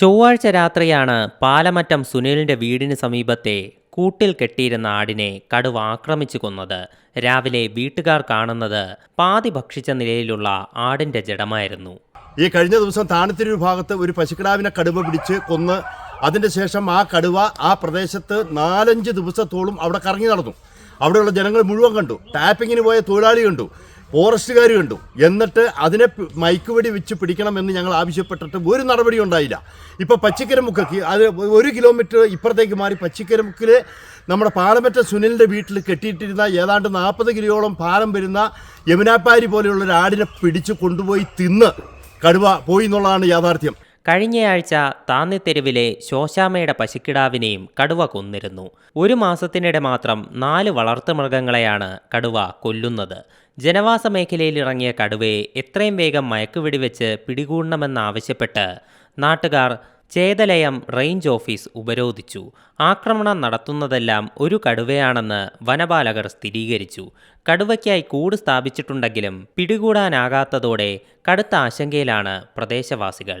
ചൊവ്വാഴ്ച രാത്രിയാണ് പാലമറ്റം സുനിലിന്റെ വീടിന് സമീപത്തെ കൂട്ടിൽ കെട്ടിയിരുന്ന ആടിനെ കടുവ ആക്രമിച്ചു കൊന്നത്. രാവിലെ വീട്ടുകാർ കാണുന്നത് പാതി ഭക്ഷിച്ച നിലയിലുള്ള ആടിന്റെ ജഡമായിരുന്നു. ഈ കഴിഞ്ഞ ദിവസം താണത്തിരി ഭാഗത്ത് ഒരു പശുക്കിടാവിനെ കടുവ പിടിച്ച് കൊന്ന് അതിന്റെ ശേഷം ആ കടുവ ആ പ്രദേശത്ത് നാലഞ്ച് ദിവസത്തോളം അവിടെ കറങ്ങി നടന്നു. അവിടെയുള്ള ജനങ്ങൾ മുഴുവൻ കണ്ടു. ടാപ്പിങ്ങിന് പോയ തൊഴിലാളി കണ്ടു. ഫോറസ്റ്റുകാർ കണ്ടു. എന്നിട്ട് അതിനെ മയക്കുവെടി വെച്ച് പിടിക്കണമെന്ന് ഞങ്ങൾ ആവശ്യപ്പെട്ടിട്ട് ഒരു നടപടി ഉണ്ടായില്ല. ഇപ്പോൾ പച്ചിക്കരമുക്കക്ക് അത് ഒരു കിലോമീറ്റർ ഇപ്പുറത്തേക്ക് മാറി പച്ചിക്കരമുക്കിൽ നമ്മുടെ പാലമറ്റ സുനിലിന്റെ വീട്ടിൽ കെട്ടിയിട്ടിരുന്ന ഏതാണ്ട് നാൽപ്പത് കിലോയോളം ഭാരം വരുന്ന യമുനാപ്പാരി പോലെയുള്ള ഒരു ആടിനെ പിടിച്ച് കൊണ്ടുപോയി തിന്ന് കടുവ പോയി എന്നുള്ളതാണ് യാഥാർത്ഥ്യം. കഴിഞ്ഞയാഴ്ച താന്നിത്തെരുവിലെ ശോശാമയുടെ പശുക്കിടാവിനെയും കടുവ കൊന്നിരുന്നു. ഒരു മാസത്തിനിടെ മാത്രം നാല് വളർത്തുമൃഗങ്ങളെയാണ് കടുവ കൊല്ലുന്നത്. ജനവാസ മേഖലയിലിറങ്ങിയ കടുവയെ എത്രയും വേഗം മയക്കുവെടിവെച്ച് പിടികൂടണമെന്നാവശ്യപ്പെട്ട് നാട്ടുകാർ ചേതലയം റേഞ്ച് ഓഫീസ് ഉപരോധിച്ചു. ആക്രമണം നടത്തുന്നതെല്ലാം ഒരു കടുവയാണെന്ന് വനപാലകർ സ്ഥിരീകരിച്ചു. കടുവയ്ക്കായി കൂട് സ്ഥാപിച്ചിട്ടുണ്ടെങ്കിലും പിടികൂടാനാകാത്തതോടെ കടുത്ത ആശങ്കയിലാണ് പ്രദേശവാസികൾ.